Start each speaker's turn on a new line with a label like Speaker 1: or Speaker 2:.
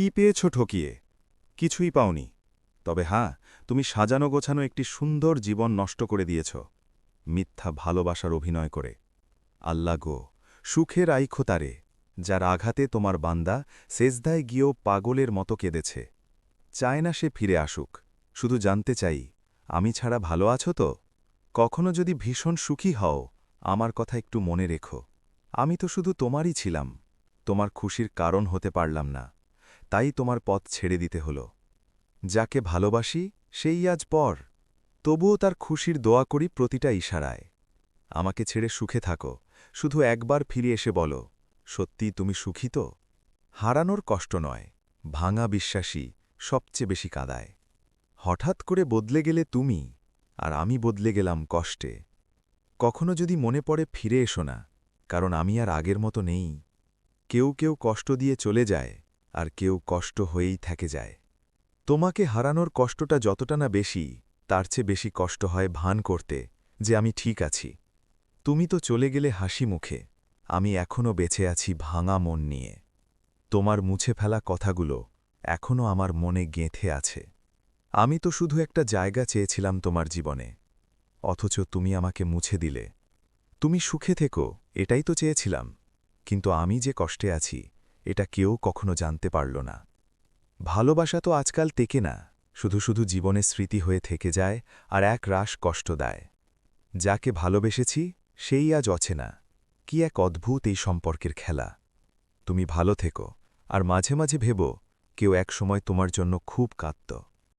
Speaker 1: কি পেয়েছ ঠকিয়ে? কিছুই পাওনি। তবে হ্যাঁ তুমি সাজানো গোছানো একটি সুন্দর জীবন নষ্ট করে দিয়েছ। মিথ্যা ভালোবাসার অভিনয় করে। আল্লা গো সুখের আইখো তারে, যার আঘাতে তোমার বান্দা সেজদায় গিয়েও পাগলের মতো কেঁদেছে। চায় না সে ফিরে আসুক। শুধু জানতে চাই, আমি ছাড়া ভালো আছো তো? কখনো যদি ভীষণ সুখী হও, আমার কথা একটু মনে রেখো। আমি তো শুধু তোমারই ছিলাম। তোমার খুশির কারণ হতে পারলাম না। তাই তোমার পথ ছেড়ে দিতে হল। যাকে ভালোবাসি, সেই আজ পর। তবুও তার খুশির দোয়া করি প্রতিটা ইশারায়। আমাকে ছেড়ে সুখে থাকো, শুধু একবার ফিরে এসে বলো, সত্যি তুমি সুখী তো? হারানোর কষ্ট নয়, ভাঙা বিশ্বাসী সবচেয়ে বেশি কাদায়। হঠাৎ করে বদলে গেলে তুমি, আর আমি বদলে গেলাম কষ্টে। কখনো যদি মনে পড়ে ফিরে এসো না, কারণ আমি আর আগের মতো নেই। কেউ কেউ কষ্ট দিয়ে চলে যায় আর কেউ কষ্ট হয়েই থেকে যায়। তোমাকে হারানোর কষ্টটা যতটা না বেশি, তার চেয়ে বেশি কষ্ট হয় ভান করতে, যে আমি ঠিক আছি। তুমি তো চলে গেলে হাসি মুখে, আমি এখনও বেঁচে আছি ভাঙা মন নিয়ে। তোমার মুছে ফেলা কথাগুলো এখনও আমার মনে গেঁথে আছে। আমি তো শুধু একটা জায়গা চেয়েছিলাম তোমার জীবনে। অথচ তুমি আমাকে মুছে দিলে। তুমি সুখে থেকো, এটাই তো চেয়েছিলাম। কিন্তু আমি যে কষ্টে আছি এটা কেউ কখনো জানতে পারল না। ভালোবাসা তো আজকাল টেকে না, শুধু শুধু জীবনে স্মৃতি হয়ে থেকে যায় আর এক রাশ কষ্ট দেয়। যাকে ভালোবেসেছি, সেই আজ অচেনা। কি এক অদ্ভুত এই সম্পর্কের খেলা। তুমি ভালো থেকো, আর মাঝে মাঝে ভেবো, কেউ এক সময় তোমার জন্য খুব কাঁদত।